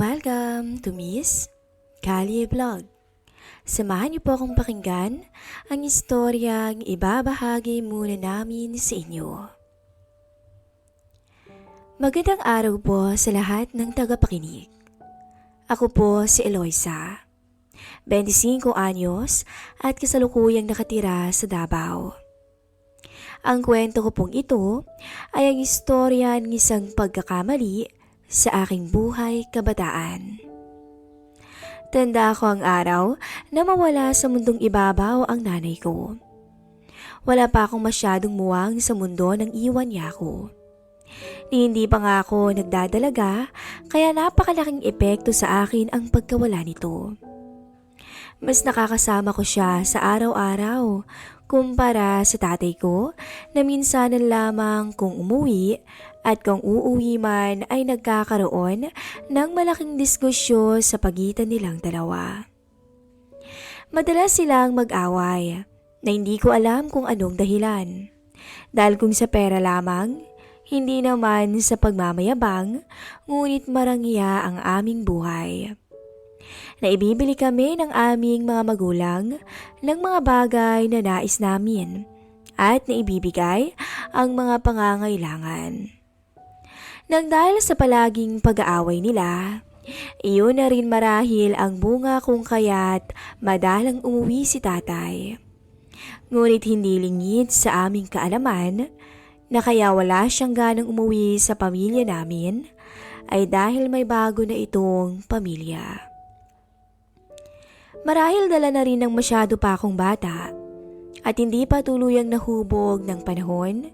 Welcome to Miss Kali Vlog. Samahan niyo po akong pakinggan ang istoryang ibabahagi muna namin sa inyo. Magandang araw po sa lahat ng tagapakinig. Ako po si Eloisa, 25 anyos at kasalukuyang nakatira sa Davao. Ang kwento ko pong ito ay ang istorya ng isang pagkakamali sa aking buhay kabataan. Tanda ko ang araw na mawala sa mundong ibabaw ang nanay ko. Wala pa akong masyadong muwang sa mundo nang iwan niya ako. Ni hindi pa nga ako nagdadalaga kaya napakalaking epekto sa akin ang pagkawala nito. Mas nakakasama ko siya sa araw-araw kumpara sa tatay ko na minsanan lamang kung umuwi at kung uuwi man ay nagkakaroon ng malaking diskusyon sa pagitan nilang dalawa. Madalas silang mag-away na hindi ko alam kung anong dahilan. Dahil kung sa pera lamang, hindi naman sa pagmamayabang, ngunit marangya ang aming buhay na ibibili kami ng aming mga magulang ng mga bagay na nais namin at na ibibigay ang mga pangangailangan. Nang dahil sa palaging pag-aaway nila, iyon na rin marahil ang bunga kung kaya't madalang umuwi si tatay. Ngunit hindi lingid sa aming kaalaman na kaya wala siyang ganang umuwi sa pamilya namin ay dahil may bago na itong pamilya. Marahil dala na rin ng masyado pa akong bata at hindi pa tuluyang nahubog ng panahon,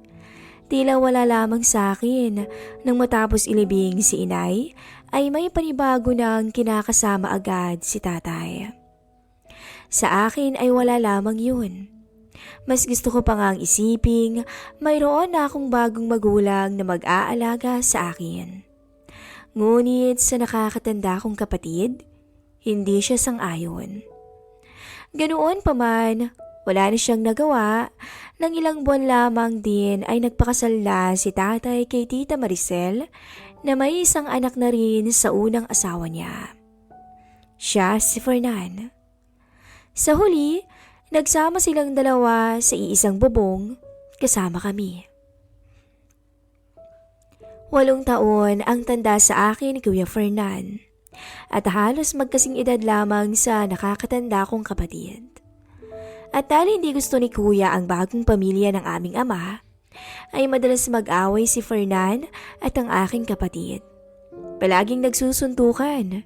tila wala lamang sa akin nang matapos ilibing si inay ay may panibago ng kinakasama agad si tatay. Sa akin ay wala lamang yun. Mas gusto ko pa nga ang isiping mayroon na akong bagong magulang na mag-aalaga sa akin. Ngunit sa nakakatanda kong kapatid, hindi siya sang-ayon. Ganoon pa man, wala na siyang nagawa. Nang ilang buwan lamang din ay nagpakasal na si tatay kay tita Maricel na may isang anak na rin sa unang asawa niya. Siya si Fernan. Sa huli, nagsama silang dalawa sa iisang bubong kasama kami. Walong taon ang tanda sa akin Kuya Fernan at halos magkasing edad lamang sa nakakatanda kong kapatid. At dahil hindi gusto ni kuya ang bagong pamilya ng aming ama, ay madalas mag-away si Fernan at ang aking kapatid. Palaging nagsusuntukan.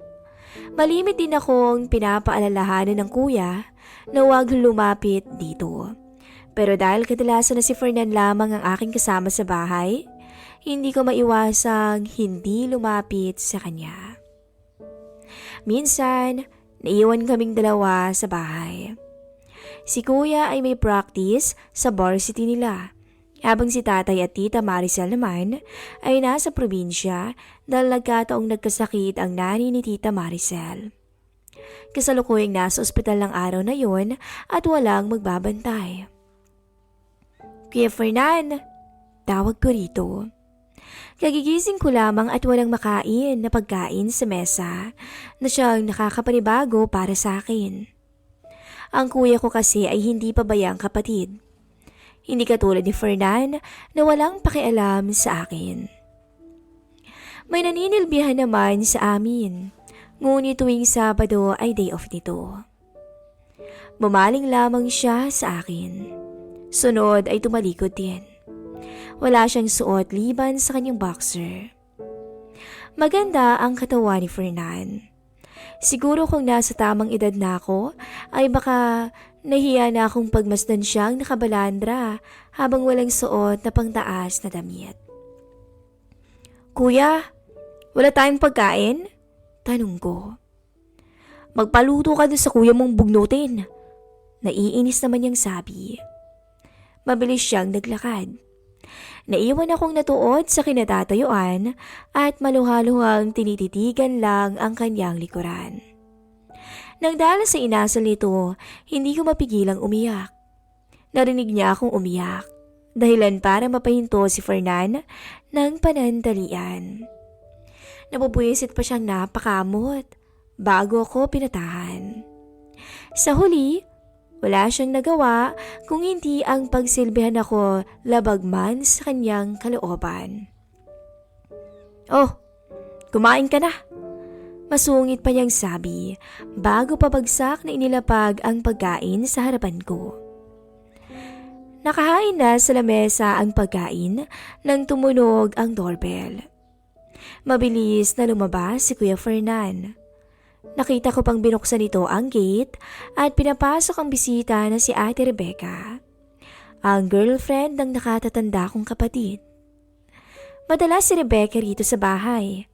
Malimit din akong pinapaalalahanan ng kuya na huwag lumapit dito. Pero dahil kadalasan na si Fernan lamang ang aking kasama sa bahay, hindi ko maiwasang hindi lumapit sa kanya. Minsan, naiwan kaming dalawa sa bahay. Si kuya ay may practice sa varsity nila. Habang si tatay at tita Maricel naman ay nasa probinsya dahil nagkataong nagkasakit ang nani ni tita Maricel. Kasalukuyang nasa ospital ng araw na yon at walang magbabantay. Kuya Fernan, tawag ko rito. Kagigising ko lamang at walang makain na pagkain sa mesa na siyang nakakapanibago para sa akin. Ang kuya ko kasi ay hindi pa bayang kapatid. Hindi katulad ni Fernan na walang pakialam sa akin. May naninilbihan naman sa amin, ngunit tuwing Sabado ay day off nito. Bumaling lamang siya sa akin. Sunod ay tumalikod din. Wala siyang suot liban sa kanyang boxer. Maganda ang katawan ni Fernan. Siguro kung nasa tamang edad na ako, ay baka nahiya na akong pagmasdan siyang nakabalandra habang walang suot na pangtaas na damit. Kuya, wala tayong pagkain? Tanong ko. Magpaluto ka dun sa kuya mong bugnutin. Naiinis naman niyang sabi. Mabilis siyang naglakad. Naiwan akong natuod sa kinatatayuan at maluhaluhang tinititigan lang ang kanyang likuran. Nang dahil sa inasal nito, hindi ko mapigilang umiyak. Narinig niya akong umiyak, dahilan para mapahinto si Fernan ng panandalian. Nabubuisit pa siyang napakamot bago ako pinatahan. Sa huli, wala siyang nagawa kung hindi ang pagsilbihan ako labagman sa kanyang kalooban. Oh, kumain ka na. Masungit pa niyang sabi bago pabagsak na inilapag ang pagkain sa harapan ko. Nakahain na sa lamesa ang pagkain nang tumunog ang doorbell. Mabilis na lumabas si Kuya Fernan. Nakita ko pang binuksan nito ang gate at pinapasok ang bisita na si Ate Rebecca, ang girlfriend ng nakatatanda kong kapatid. Madalas si Rebecca rito sa bahay,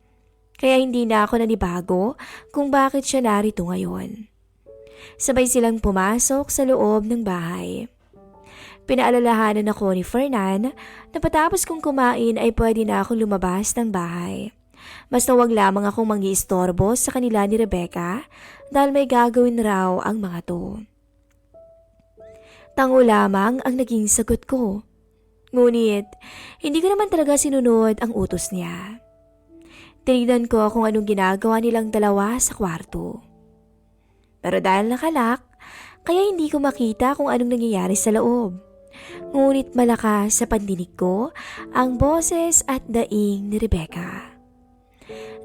kaya hindi na ako nanibago kung bakit siya narito ngayon. Sabay silang pumasok sa loob ng bahay. Pinaalalahanan ako ni Fernan na patapos kong kumain ay pwede na akong lumabas ng bahay. Basta wag lamang akong mangiistorbo sa kanila ni Rebecca dahil may gagawin raw ang mga to. Tango lamang ang naging sagot ko. Ngunit, hindi ko naman talaga sinunod ang utos niya. Tinignan ko kung anong ginagawa nilang dalawa sa kwarto. Pero dahil nakalak, kaya hindi ko makita kung anong nangyayari sa loob. Ngunit malakas sa pandinig ko ang boses at daing ni Rebecca.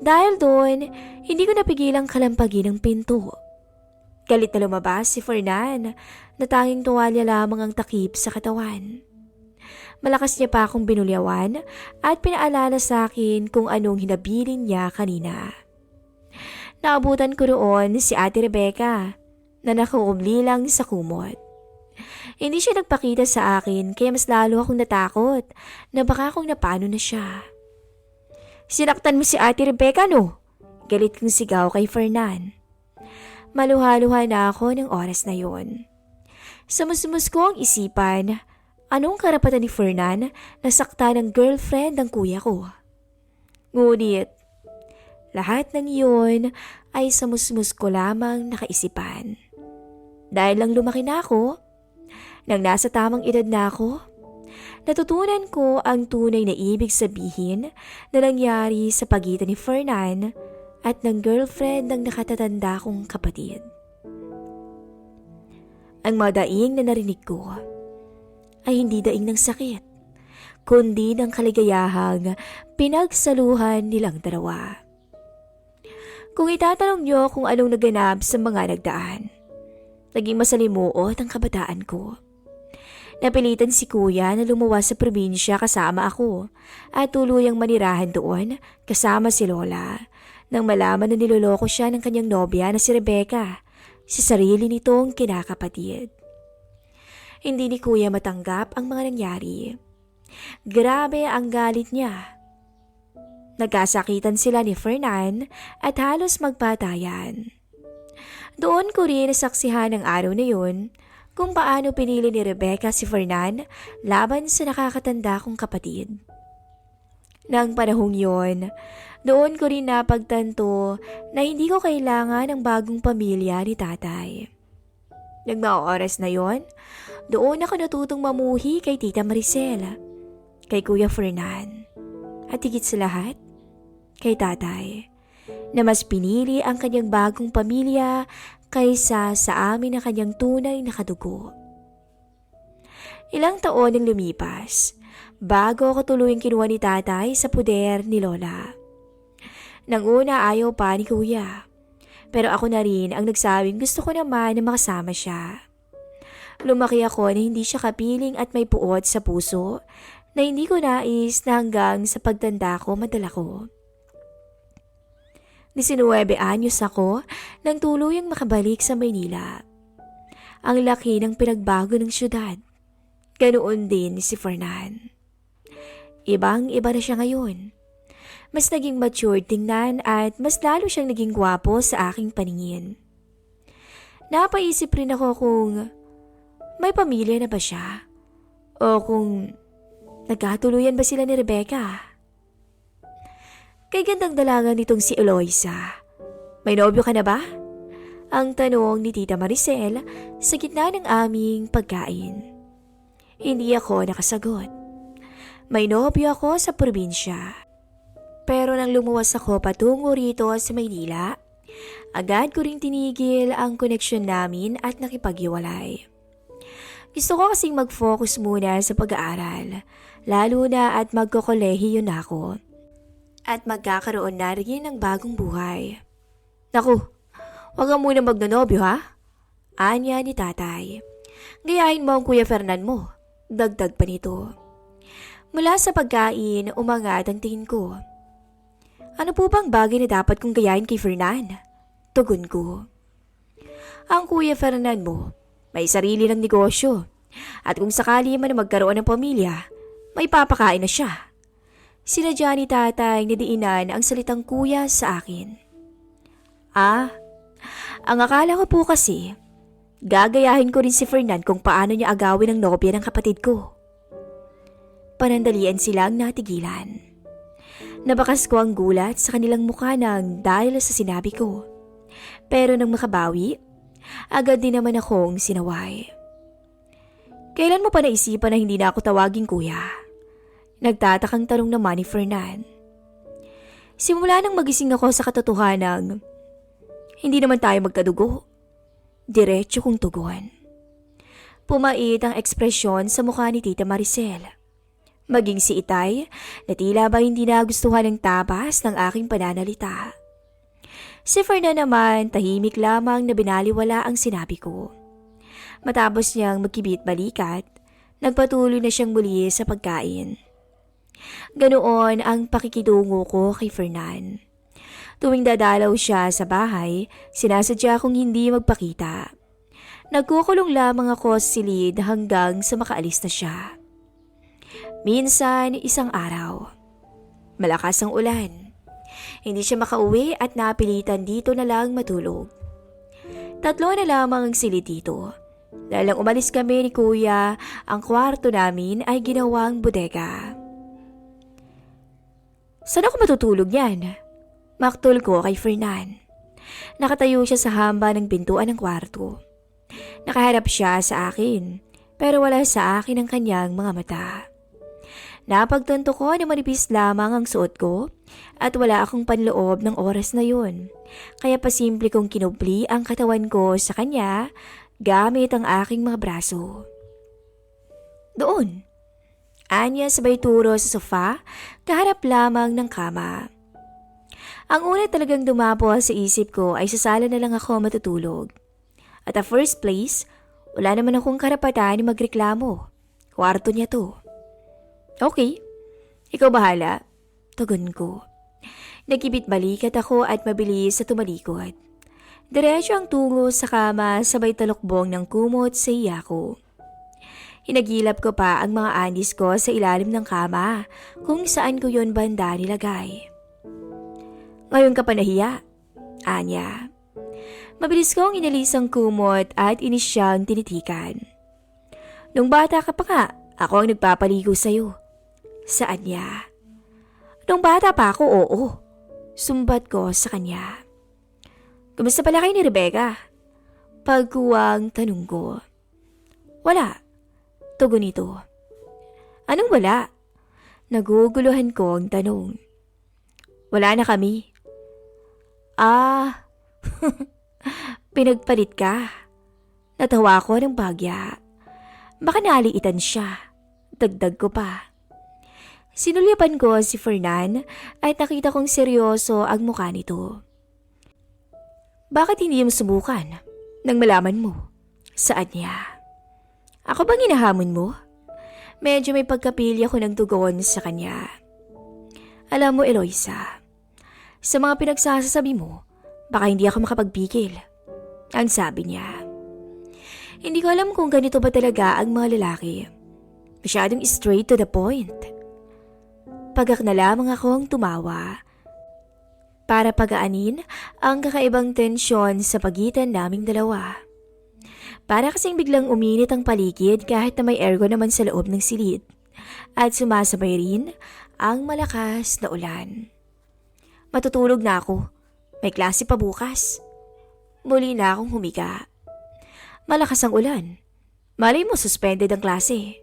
Dahil doon, hindi ko napigilang kalampagin ang pinto. Galit na lumabas si Fernan na tanging tuwalya lamang ang takip sa katawan. Malakas niya pa akong binulyawan at pinaalala sa akin kung anong hinabilin niya kanina. Naabutan ko roon si Ate Rebecca na nakaubli lang sa kumot. Hindi siya nagpakita sa akin kaya mas lalo akong natakot na baka akong napano na siya. Sinaktan mo si Ate Rebecca no? Galit kong sigaw kay Fernan. Maluha-luha na ako ng oras na yon. Samusmus ko ang isipan, anong karapatan ni Fernan na sakta ng girlfriend ng kuya ko? Ngunit, lahat ng iyon ay samusmus ko lamang nakaisipan. Dahil lang lumaki na ako, nang nasa tamang edad na ako, natutunan ko ang tunay na ibig sabihin na nangyari sa pagitan ni Fernan at ng girlfriend ng nakatatanda kong kapatid. Ang mga daing na narinig ko ay hindi daing ng sakit, kundi ng kaligayahang pinagsaluhan nilang dalawa. Kung itatanong niyo kung anong naganap sa mga nagdaan, naging masalimuot ang kabataan ko. Napilitan si kuya na lumuwas sa probinsya kasama ako at tuluyang manirahan doon kasama si Lola nang malaman na niloloko siya ng kanyang nobya na si Rebecca sa sarili nitong kinakapatid. Hindi ni kuya matanggap ang mga nangyari. Grabe ang galit niya. Nagkasakitan sila ni Fernan at halos magpatayan. Doon ko rin nasaksihan ng araw na yun kung paano pinili ni Rebecca si Fernan laban sa nakakatanda kong kapatid. Nang panahong yon, doon ko rin napagtanto na hindi ko kailangan ng bagong pamilya ni tatay. Nang mga oras na yon, doon ako natutong mamuhi kay Tita Maricel, kay Kuya Fernan, at higit sa lahat, kay tatay, na mas pinili ang kanyang bagong pamilya kaysa sa amin na kanyang tunay na kadugo. Ilang taon ang lumipas bago ako tuluyang kinuha ni tatay sa puder ni Lola. Nang una ayaw pa ni kuya. Pero ako na rin ang nagsabing gusto ko naman na makasama siya. Lumaki ako na hindi siya kapiling at may puot sa puso na hindi ko nais na hanggang sa pagtanda ko madala ko. 19 anyos ako nang tuluyang makabalik sa Maynila. Ang laki ng pinagbago ng syudad. Ganoon din si Fernan. Ibang iba na siya ngayon. Mas naging mature tingnan at mas lalo siyang naging gwapo sa aking paningin. Napaisip rin ako kung may pamilya na ba siya? O kung nagkatuluyan ba sila ni Rebecca? Kay gandang dalaga nitong si Eloisa. May nobyo ka na ba? Ang tanong ni Tita Maricel sa gitna ng aming pagkain. Hindi ako nakasagot. May nobyo ako sa probinsya. Pero nang lumuwas ako patungo rito sa Maynila, agad ko ring tinigil ang koneksyon namin at nakipaghiwalay. Gusto ko kasing mag-focus muna sa pag-aaral, lalo na at magkokolehiyo na ako. At magkakaroon na rin ng bagong buhay. Naku, wag ka muna magnanobyo ha? Anya ni tatay. Gayahin mo ang Kuya Fernan mo. Dagdag pa nito. Mula sa pagkain, umangat ang tingin ko. Ano po bang bagay na dapat kong gayahin kay Fernan? Tugon ko. Ang Kuya Fernan mo, may sarili ng negosyo. At kung sakali man magkaroon ng pamilya, may papakain na siya. Sinadya ni tatay na diinan ang salitang kuya sa akin. Ah, ang akala ko po kasi, gagayahin ko rin si Fernan kung paano niya agawin ang nobya ng kapatid ko. Panandalian silang natigilan. Nabakas ko ang gulat sa kanilang mukha nang dahil sa sinabi ko. Pero nang makabawi, agad din naman akong sinaway. Kailan mo pa naisipan na hindi na ako tawaging kuya? Nagtatakang tanong naman ni Fernan. Simula nang magising ako sa katotohanan hindi naman tayo magkadugo. Diretso kong tugon. Pumait ang ekspresyon sa mukha ni Tita Maricel. Maging si Itay na tila ba hindi nagustuhan ng tapas ng aking pananalita. Si Fernan naman tahimik lamang na binaliwala ang sinabi ko. Matapos niyang magkibit balikat, nagpatuloy na siyang muli sa pagkain. Ganoon ang pakikitungo ko kay Fernan. Tuwing dadalaw siya sa bahay, sinasadya kong hindi magpakita. Nagkukulong lamang ako sa silid hanggang sa makaalis na siya. Minsan, isang araw. Malakas ang ulan. Hindi siya makauwi at napilitan dito na lang matulog. Tatlo na lamang ang silid dito. Dahil umalis kami ni kuya, ang kwarto namin ay ginawang bodega. Saan ako matutulog yan? Maktol ko kay Fernan. Nakatayo siya sa hamba ng pintuan ng kwarto. Nakaharap siya sa akin, pero wala sa akin ang kanyang mga mata. Napagtanto ko na manipis lamang ang suot ko at wala akong panloob ng oras na yun. Kaya pasimple kong kinubli ang katawan ko sa kanya gamit ang aking mga braso. Doon. Anya sabay turo sa sofa, kaharap lamang ng kama. Ang una talagang dumapo sa isip ko ay sa sala na lang ako matutulog. At the first place, wala naman akong karapatan ni magreklamo. Kwarto niya to. Okay, ikaw bahala. Tugon ko. Nagkibit balikat ako at mabilis sa tumalikod. Diretso ang tungo sa kama sabay talukbong ng kumot sa iya ko. Hinagilap ko pa ang mga anis ko sa ilalim ng kama kung saan ko yon banda nilagay. Ngayon ka pa nahiya? Anya. Mabilis kong inalis ang kumot at inis siyang tinitikan. Nung bata ka pa nga, ako ang nagpapaligo sa'yo. Saan niya? Nung bata pa ako, oo. Sumbat ko sa kanya. Kumusta pala kayo ni Rebecca? Pagkuwang tanong ko. Wala. Tugon nito. Anong wala? Naguguluhan ko ang tanong. Wala na kami. Ah, pinagpalit ka. Natawa ko ng bagya. Baka naliitan siya. Dagdag ko pa. Sinulipan ko si Fernan at nakita kong seryoso ang mukha nito. Bakit hindi mo subukan nang malaman mo? Saan niya? Ako bang inahamon mo? Medyo may pagkapili ako ng tugon sa kanya. Alam mo, Eloisa, sa mga pinagsasasabi mo, baka hindi ako makapagpigil. Ang sabi niya. Hindi ko alam kung ganito ba talaga ang mga lalaki. Masyadong straight to the point. Pagak na lamang akong tumawa. Para pagaanin ang kakaibang tensyon sa pagitan naming dalawa. Para kasing biglang uminit ang paligid kahit na may aircon naman sa loob ng silid. At sumasabay rin ang malakas na ulan. Matutulog na ako. May klase pa bukas. Muli na akong humiga. Malakas ang ulan. Malay mo suspended ang klase.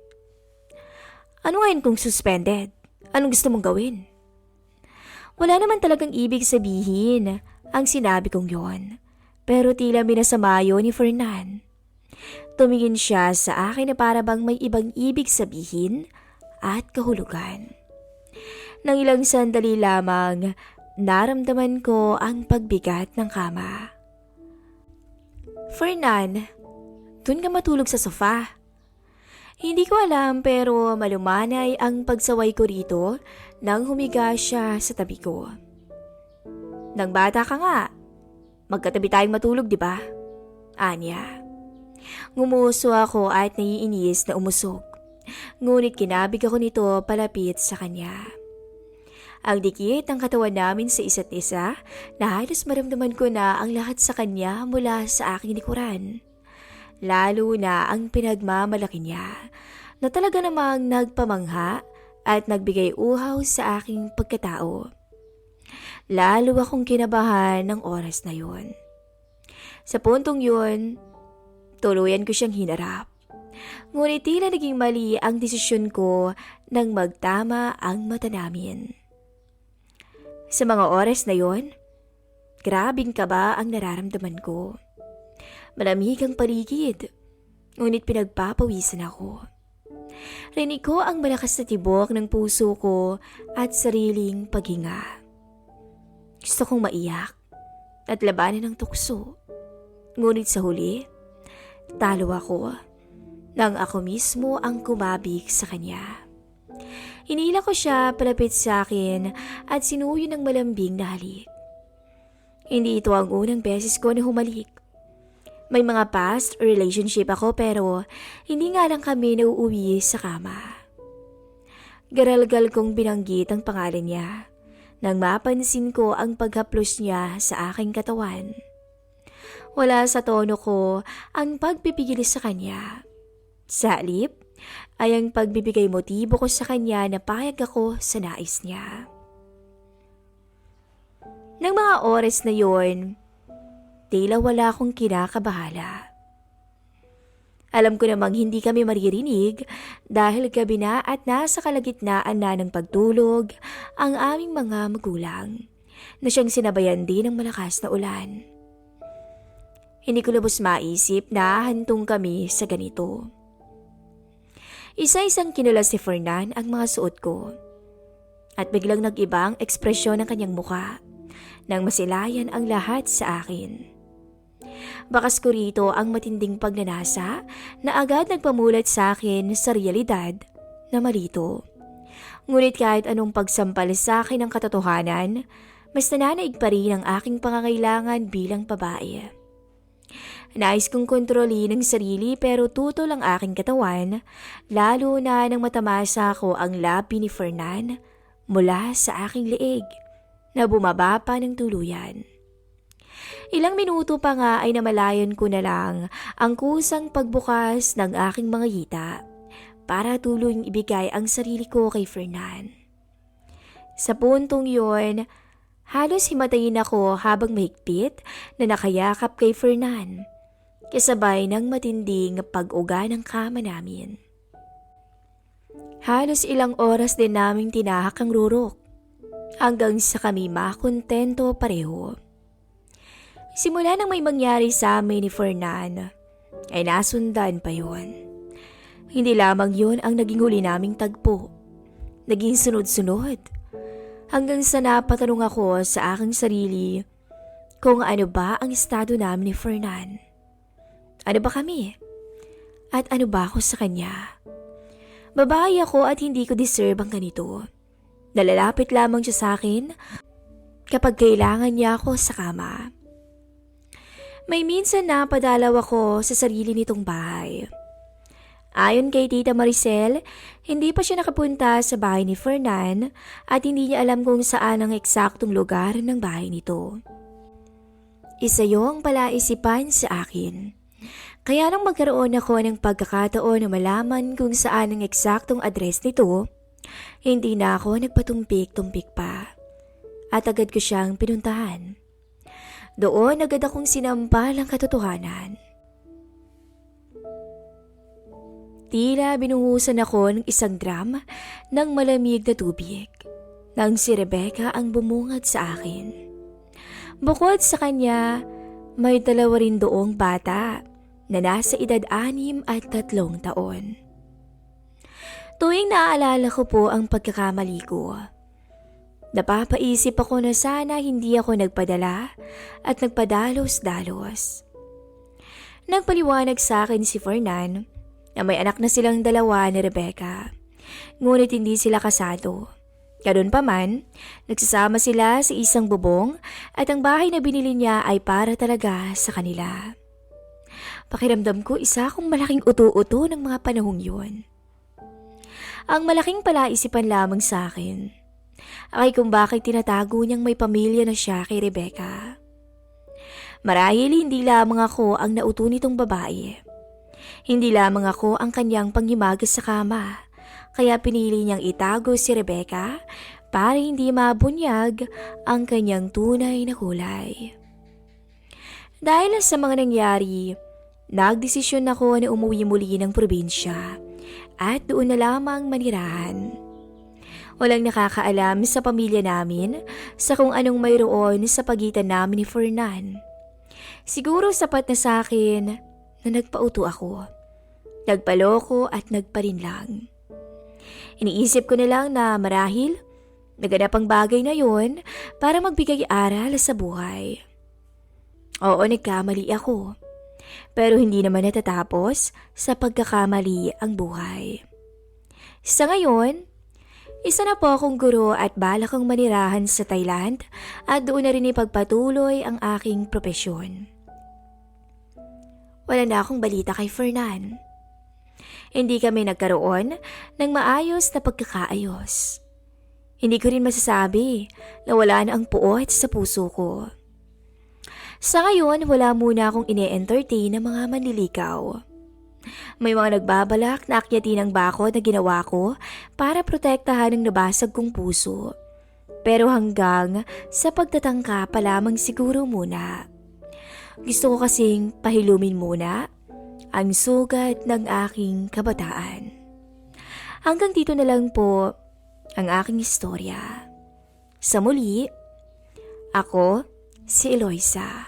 Ano ngayon kung suspended? Anong gusto mong gawin? Wala naman talagang ibig sabihin ang sinabi kong yon. Pero tila minasama yun ni Fernan. Tumingin siya sa akin na para bang may ibang ibig sabihin at kahulugan. Nang ilang sandali lamang, naramdaman ko ang pagbigat ng kama. Fernan, dun ka matulog sa sofa. Hindi ko alam pero malumanay ang pagsaway ko rito nang humiga siya sa tabi ko. Nang bata ka nga, magkatabi tayong matulog di ba? Anya. Ngumuso ako at naiinis na umusog. Ngunit kinabig ako nito palapit sa kanya. Ang dikit ng katawan namin sa isa't isa na halos maramdaman ko na ang lahat sa kanya mula sa aking likuran. Lalo na ang pinagmamalaki niya na talaga namang nagpamangha at nagbigay uhaw sa aking pagkatao. Lalo akong kinabahan ng oras na yun. Sa puntong yun, tuluyan ko siyang hinarap. Ngunit tila naging mali ang desisyon ko nang magtama ang mata namin. Sa mga oras na yon, grabing kaba ang nararamdaman ko. Malamig ang paligid, ngunit pinagpapawisan ako. Rinig ko ang malakas na tibok ng puso ko at sariling paghinga. Gusto kong maiyak at labanan ng tukso. Ngunit sa huli, talo ako nang ako mismo ang kumabig sa kanya. Hinila ko siya palapit sa akin at sinuyo ng malambing na halik. Hindi ito ang unang beses ko na humalik. May mga past relationship ako pero hindi nga lang kami nauuwi sa kama. Garalgal kong binanggit ang pangalan niya nang mapansin ko ang paghaplos niya sa aking katawan. Wala sa tono ko ang pagpipigil sa kanya. Sa alip ay ang pagbibigay motibo ko sa kanya na payag ako sa nais niya. Nang mga oras na yon, Tila wala akong kinakabahala. Alam ko namang hindi kami maririnig dahil gabi na at nasa kalagitnaan na ng pagtulog ang aming mga magulang na siyang sinabayan din ng malakas na ulan. Hindi ko lubos maisip na hantong kami sa ganito. Isa-isang kinulas si Fernan ang mga suot ko at biglang nag-iba ang ekspresyon ng kanyang muka nang masilayan ang lahat sa akin. Bakas ko rito ang matinding pagnanasa na agad nagpamulat sa akin sa realidad na malito. Ngunit kahit anong pagsampal sa akin ng katotohanan, mas nananaig pa rin ang aking pangangailangan bilang babae. Nais kong kontrolin ang sarili pero tutol ang aking katawan, lalo na nang matamasa ko ang labi ni Fernan mula sa aking leeg na bumaba pa ng tuluyan. Ilang minuto pa nga ay namalayan ko na lang ang kusang pagbukas ng aking mga hita para tuluyang ibigay ang sarili ko kay Fernan. Sa puntong yon, halos himatayin ako habang mahigpit na nakayakap kay Fernan, kasabay ng matinding pag-uga ng kama namin. Halos ilang oras din naming tinahak ang rurok hanggang sa kami makontento pareho. Simula nang may mangyari sa amin ni Fernan, ay nasundan pa yon. Hindi lamang yon ang naging huli naming tagpo. Naging sunod-sunod. Hanggang sa napatanong ako sa aking sarili kung ano ba ang estado namin ni Fernan. Ano ba kami? At ano ba ako sa kanya? Babae ako at hindi ko deserve ang ganito. Nalalapit lamang siya sa akin kapag kailangan niya ako sa kama. May minsan na padalaw ako sa sarili nitong bahay. Ayon kay Tita Maricel, hindi pa siya nakapunta sa bahay ni Fernan at hindi niya alam kung saan ang eksaktong lugar ng bahay nito. Isa yung palaisipan sa akin. Kaya nang magkaroon ako ng pagkakataon na malaman kung saan ang eksaktong address nito, hindi na ako nagpatumpik-tumpik pa. At agad ko siyang pinuntahan. Doon agad akong sinampal ang katotohanan. Tila binuhusan ako ng isang drum ng malamig na tubig. nang si Rebecca ang bumungad sa akin. Bukod sa kanya, may dalawa rin doong bata na nasa edad anim at tatlong taon. Tuwing naaalala ko po ang pagkakamali ko, napapaisip ako na sana hindi ako nagpadala at nagpadalos-dalos. Nagpaliwanag sa akin si Fernan na may anak na silang dalawa ni Rebecca, ngunit hindi sila kasado. Ganun pa man, nagsasama sila sa isang bubong at ang bahay na binili niya ay para talaga sa kanila. Pakiramdam ko isa akong malaking uto-uto ng mga panahong yun. Ang malaking palaisipan lamang sa akin ay kung bakit tinatago niyang may pamilya na siya kay Rebecca. Marahil hindi lamang ako ang nauto nitong babae. Hindi lamang ako ang kanyang panghimagas sa kama, kaya pinili niyang itago si Rebecca para hindi mabunyag ang kanyang tunay na kulay. Dahil sa mga nangyari, nagdesisyon ako na umuwi muli ng probinsya at doon na lamang manirahan. Walang nakakaalam sa pamilya namin sa kung anong mayroon sa pagitan namin ni Fernan. Siguro sapat na sa akin na nagpauto ako. Nagpaloko at nagparinlang. Iniisip ko na lang na marahil naganap ang bagay na yon para magbigay aral sa buhay. Oo, nagkamali ako. Pero hindi naman natatapos sa pagkakamali ang buhay. Sa ngayon, isa na po akong guro at balak kong manirahan sa Thailand at doon na rin ipagpatuloy ang aking propesyon. Wala na akong balita kay Fernan. Hindi kami nagkaroon ng maayos na pagkakaayos. Hindi ko rin masasabi na wala na ang puot sa puso ko. Sa ngayon, wala muna akong ine-entertain ng mga manliligaw. May mga nagbabalak na akyatin ang bakod na ginawa ko para protektahan ang nabasag kong puso. Pero hanggang sa pagtatangka pa lamang siguro muna. Gusto ko kasing pahilumin muna ang sugat ng aking kabataan. Hanggang dito na lang po ang aking istorya. Sa muli, ako si Eloisa.